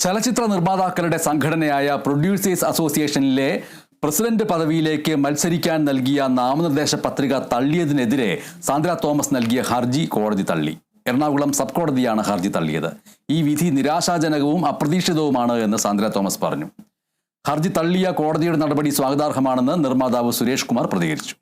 ചലച്ചിത്ര നിർമ്മാതാക്കളുടെ സംഘടനയായ producers അസോസിയേഷനിലെ president പദവിയിലേക്ക് മത്സരിക്കാൻ നൽകിയ നാമനിർദ്ദേശ പത്രിക തള്ളിയതിനെതിരെ സാന്ദ്ര തോമസ് നൽകിയ ഹർജി കോടതി തള്ളി. എറണാകുളം സബ് കോടതിയാണ് ഹർജി തള്ളിയത്. ഈ വിധി നിരാശാജനകവും അപ്രതീക്ഷിതവുമാണ് എന്ന് സാന്ദ്ര തോമസ് പറഞ്ഞു. ഹർജി തള്ളിയ കോടതിയുടെ നടപടി സ്വാഗതാർഹമാണെന്ന് നിർമ്മാതാവ് സുരേഷ് കുമാർ പ്രതികരിച്ചു.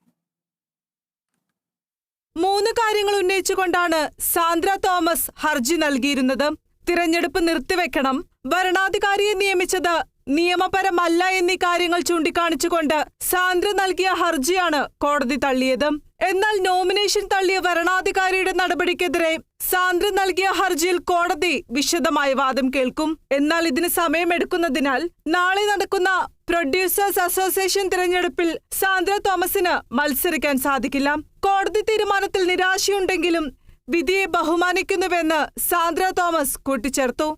മൂന്ന് കാര്യങ്ങൾ ഉന്നയിച്ചുകൊണ്ടാണ് സാന്ദ്ര തോമസ് ഹർജി നൽകിയിരുന്നത്. തിരഞ്ഞെടുപ്പ് നിർത്തിവെക്കണം ഭരണാധികാരിയെ നിയമിച്ചത് നിയമപരമല്ല എന്നീ കാര്യങ്ങൾ ചൂണ്ടിക്കാണിച്ചുകൊണ്ട് സാന്ദ്ര നൽകിയ ഹർജിയാണ് കോടതി തള്ളിയത്. എന്നാൽ നോമിനേഷൻ തള്ളിയ ഭരണാധികാരിയുടെ നടപടിക്കെതിരെ സാന്ദ്ര നൽകിയ ഹർജിയിൽ കോടതി വിശദമായ വാദം കേൾക്കും. എന്നാൽ ഇതിന് സമയമെടുക്കുന്നതിനാൽ നാളെ നടക്കുന്ന പ്രൊഡ്യൂസേഴ്സ് അസോസിയേഷൻ തിരഞ്ഞെടുപ്പിൽ സാന്ദ്ര തോമസിന് മത്സരിക്കാൻ സാധിക്കില്ല. കോടതി തീരുമാനത്തിൽ നിരാശയുണ്ടെങ്കിലും വിധിയെ ബഹുമാനിക്കുന്നുവെന്ന് സാന്ദ്ര തോമസ് കൂട്ടിച്ചേർത്തു.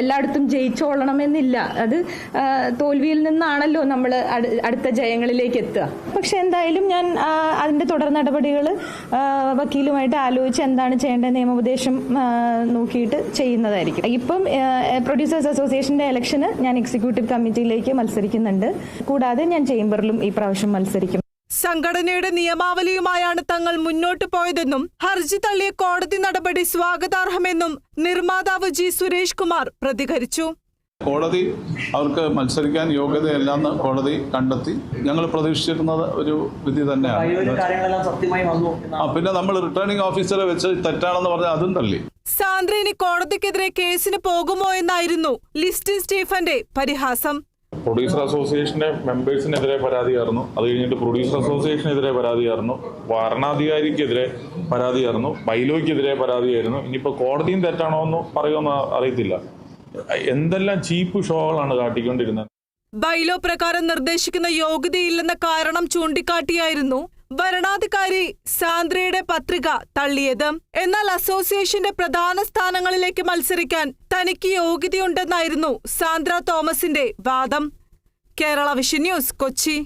എല്ലായിടത്തും ജയിച്ചോളണമെന്നില്ല. അത് തോൽവിയിൽ നിന്നാണല്ലോ നമ്മൾ അടുത്ത ജയങ്ങളിലേക്ക് എത്തുക. പക്ഷെ എന്തായാലും ഞാൻ അതിന്റെ തുടർ നടപടികൾ വക്കീലുമായിട്ട് ആലോചിച്ച് എന്താണ് ചെയ്യേണ്ട നിയമോപദേശം നോക്കിയിട്ട് ചെയ്യുന്നതായിരിക്കും. ഇപ്പം പ്രൊഡ്യൂസേഴ്സ് അസോസിയേഷന്റെ ഇലക്ഷന് ഞാൻ എക്സിക്യൂട്ടീവ് കമ്മിറ്റിയിലേക്ക് മത്സരിക്കുന്നുണ്ട്. കൂടാതെ ഞാൻ ചേംബറിലും ഈ പ്രാവശ്യം മത്സരിക്കും. സംഘടനയുടെ നിയമാവലിയുമായാണ് തങ്ങൾ മുന്നോട്ടു പോയതെന്നും ഹർജി തള്ളിയ കോടതി നടപടി സ്വാഗതാർഹമെന്നും നിർമ്മാതാവ് ജി സുരേഷ് കുമാർ പ്രതികരിച്ചു. കോടതി അവർക്ക് മത്സരിക്കാൻ യോഗ്യതയല്ലെന്ന് കോടതി കണ്ടെത്തി. ഞങ്ങൾ പ്രതീക്ഷിച്ചിരുന്നത് ഒരു വിധി തന്നെയാണ്. പിന്നെ നമ്മൾ റിട്ടേണിംഗ് ഓഫീസറെ വെച്ച് തെറ്റാണെന്ന് പറഞ്ഞാൽ അതും തള്ളി. സാന്ദ്ര ഇനി കോടതിക്കെതിരെ കേസിന് പോകുമോ എന്നായിരുന്നു ലിസ്റ്റിൻ സ്റ്റീഫന്റെ പരിഹാസം. പ്രൊഡ്യൂസർ അസോസിയേഷന്റെ മെമ്പേഴ്സിനെതിരെ പരാതിയായിരുന്നു അത് കഴിഞ്ഞിട്ട് പ്രൊഡ്യൂസർ അസോസിയേഷനെതിരെ പരാതിയായിരുന്നു ഭരണാധികാരിക്കെതിരെ പരാതിയായിരുന്നു ബൈലോയ്ക്കെതിരെ പരാതിയായിരുന്നു ഇനിയിപ്പോൾ കോടതിയും തെറ്റാണോ എന്ന് പറയുമെന്ന് അറിയത്തില്ല. എന്തെല്ലാം ചീപ്പ് ഷോകളാണ് കാട്ടിക്കൊണ്ടിരുന്നത്? ബൈലോ പ്രകാരം നിർദ്ദേശിക്കുന്ന യോഗ്യതയില്ലെന്ന കാരണം ചൂണ്ടിക്കാട്ടിയായിരുന്നു. ഭരണാധികാരി സാന്ദ്രയുടെ പത്രിക തള്ളിയത്. എന്നാൽ അസോസിയേഷന്റെ പ്രധാന സ്ഥാനങ്ങളിലേക്ക് മത്സരിക്കാൻ തനിക്ക് യോഗ്യതയുണ്ടെന്നായിരുന്നു സാന്ദ്ര തോമസിന്റെ വാദം. Kerala vision news Kochi.